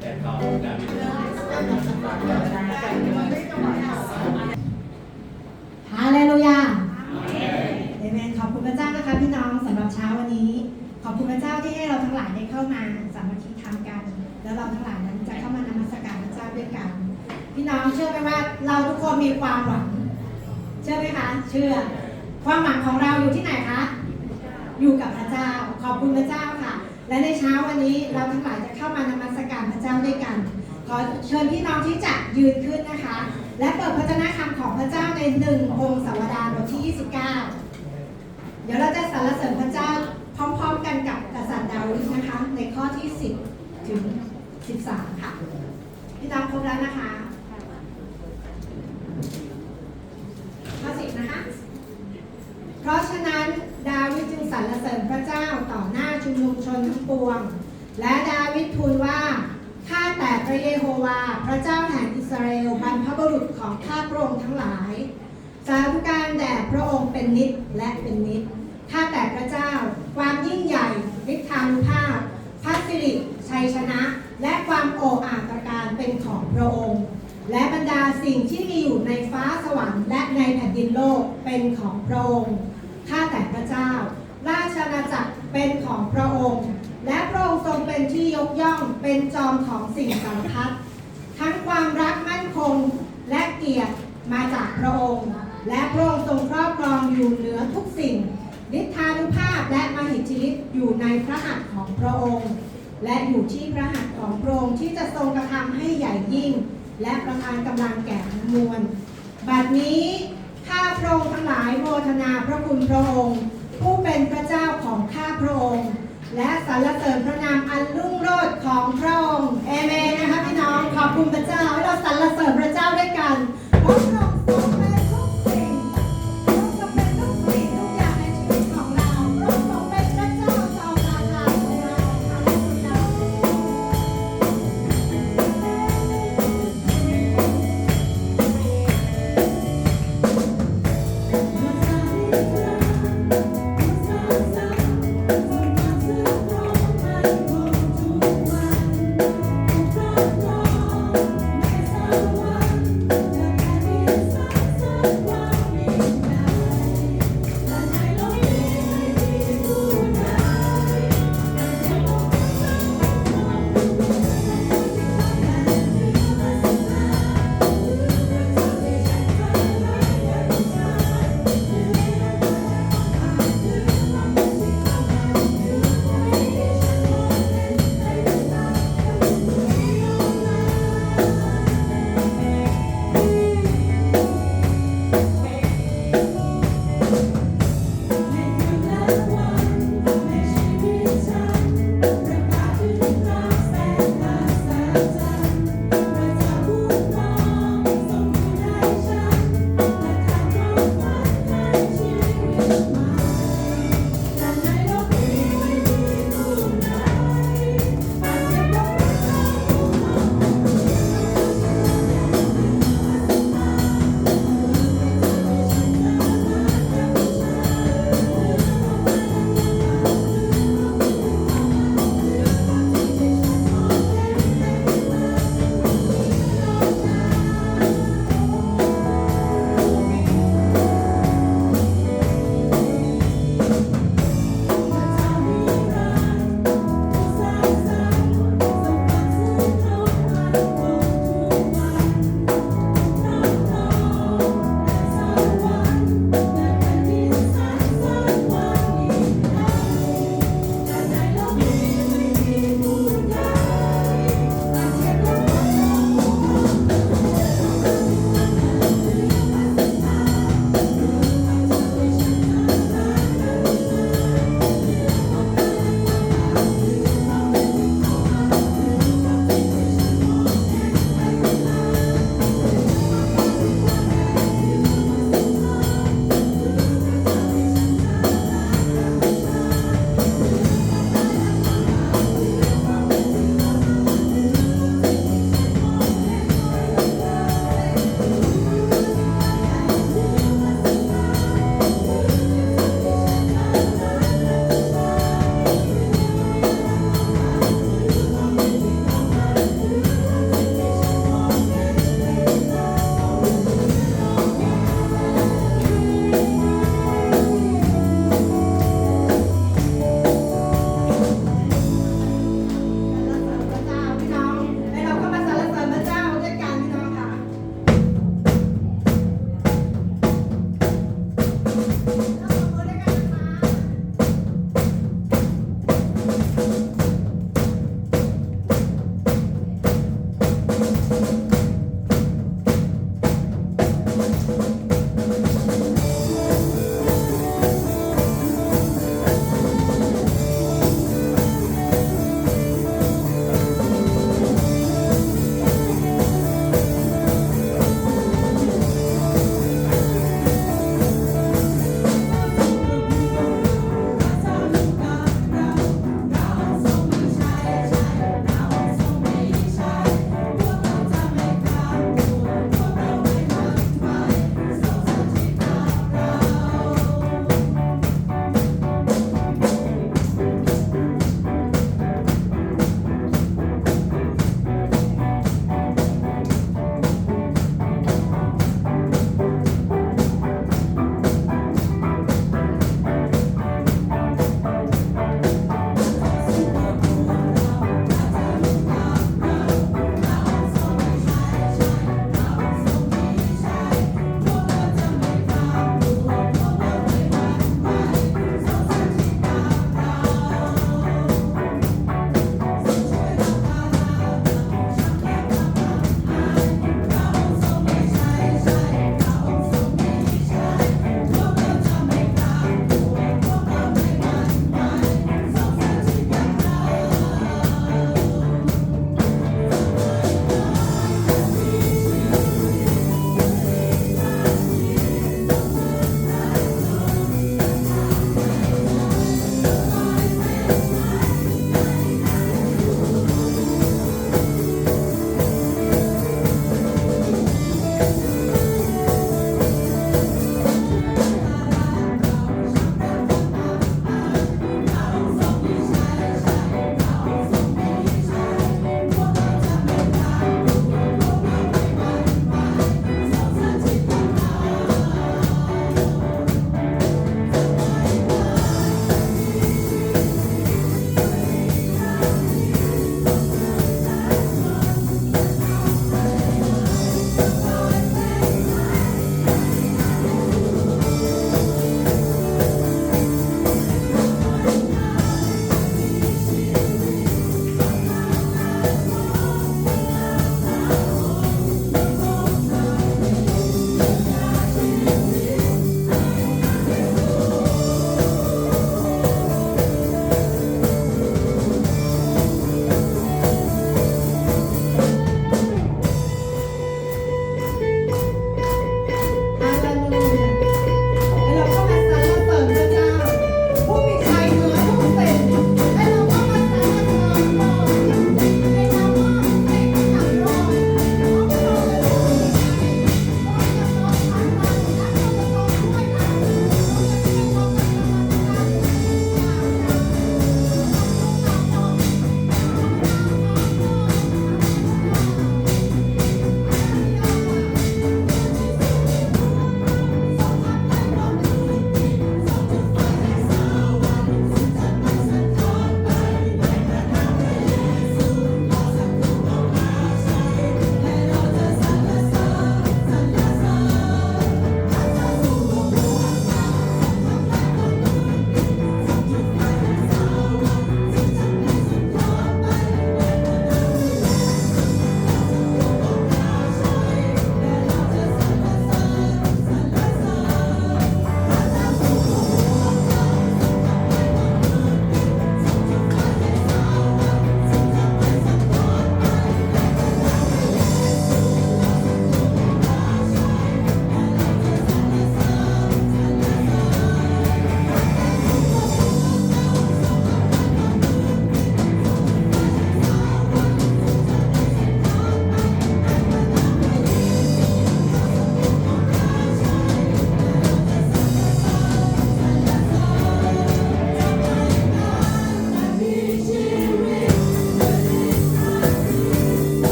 แต่เขาดาวิดฮาเลลูยาเอเมนขอบคุณพระเจ้านะคะพี่น้องสำหรับเช้าวันนี้ ขอบคุณพระเจ้าที่ให้เราทั้งหลายได้เข้ามาสามัคคีทำกัน แล้วเราทั้งหลายนั้นจะเข้ามานมัสการพระเจ้าด้วยกัน พี่น้องเชื่อไหมว่าเราทุกคนมีความหวัง เชื่อไหมคะ เชื่อ ความหวังของเราอยู่ที่ไหนคะ อยู่กับพระเจ้า ขอบคุณพระเจ้าค่ะ และในเช้าวันนี้เราทั้งหลายจะเข้ามานมัสการพระเจ้าด้วยกัน ขอเชิญพี่น้องที่จะยืนขึ้นนะคะ และเปิดพระชนะคำของพระเจ้าในหนึ่งพงศาวดารบทที่ 29 เดี๋ยวเราจะสรรเสริญพระเจ้าพร้อมๆกันกับกษัตริย์ดาวิดนะคะ ในข้อที่ 10 ถึง 13 ค่ะพี่น้องครบแล้วนะคะข้อ10นะคะ เพราะฉะนั้น สรรเสริญพระเจ้าต่อหน้าชุมนุมชนทั้งปวง และดาวิดทูลว่าข้าแต่พระเยโฮวา พระเจ้าแห่งอิสราเอลบรรพบุรุษของข้าพระองค์ทั้งหลายสาธุการแด่พระองค์เป็นนิจและเป็นนิจข้าแต่พระเจ้า ความยิ่งใหญ่ฤทธานุภาพพระสิริชัยชนะ และความโอ้อาตรการเป็นของพระองค์ และบรรดาสิ่งที่มีอยู่ในฟ้าสวรรค์และในแผ่นดินโลกเป็นของพระองค์ข้าแต่พระเจ้า ราชอาณาจักรเป็นของพระองค์ และพระองค์ทรงเป็นที่ยกย่องเป็นจอมของสิ่งสารพัดทั้งความรักมั่นคงและเกียรติมาจากพระองค์ และพระองค์ทรงครอบครองอยู่เหนือทุกสิ่งฤทานุภาพและมหิทธิฤทธิ์อยู่ในพระหัตถ์ของพระองค์ และอยู่ที่พระหัตถ์ของพระองค์ที่จะทรงกระทำให้ใหญ่ยิ่ง และประทานกำลังแก่ทั้งมวลบัดนี้ข้าพระองค์ทั้งหลายโมทนาพระคุณพระองค์ ผู้เป็นพระเจ้าของข้าพระองค์ และสรรเสริญพระนามอันรุ่งโรจน์ของพระองค์เอเมนนะคะพี่น้องขอบคุณพระเจ้าให้เราสรรเสริญพระเจ้าด้วยกัน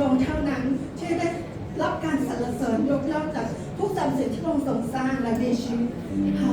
รองเท่านั้นที่ได้รับการสรรเสริญยกย่องจากผู้สำเร็จที่พระองค์ทรงสร้างและมีชีวิตเขา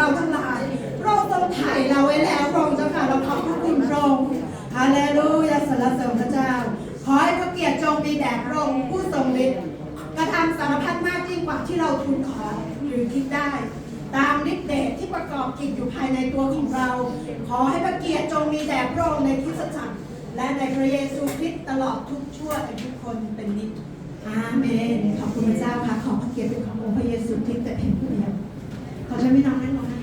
เราทั้งหลายพระองค์ทรงไถ่เราไว้แล้วพระองค์เจ้าค่ะเราขอบพระคุณพระองค์ฮาเลลูยาสรรเสริญพระเจ้า ขอให้พระเกียรติจงมีแด่พระองค์ผู้ทรงฤทธิ์กระทำสารพัดมากยิ่งกว่าที่เราทูลขอหรือคิดได้ ตามฤทธิ์เดชที่ประกอบกิจอยู่ภายในตัวของเรา ขอให้พระเกียรติจงมีแด่พระองค์ในคริสตจักรและในพระเยซูคริสต์ตลอดทุกชั่วอายุคนเป็นนิจอาเมน ขอบคุณพระเจ้าค่ะ ขอพระเกียรติเป็นขององค์พระเยซูคริสต์แต่เพียงผู้เดียว ขอเชิญพี่น้องนั่งลงนะ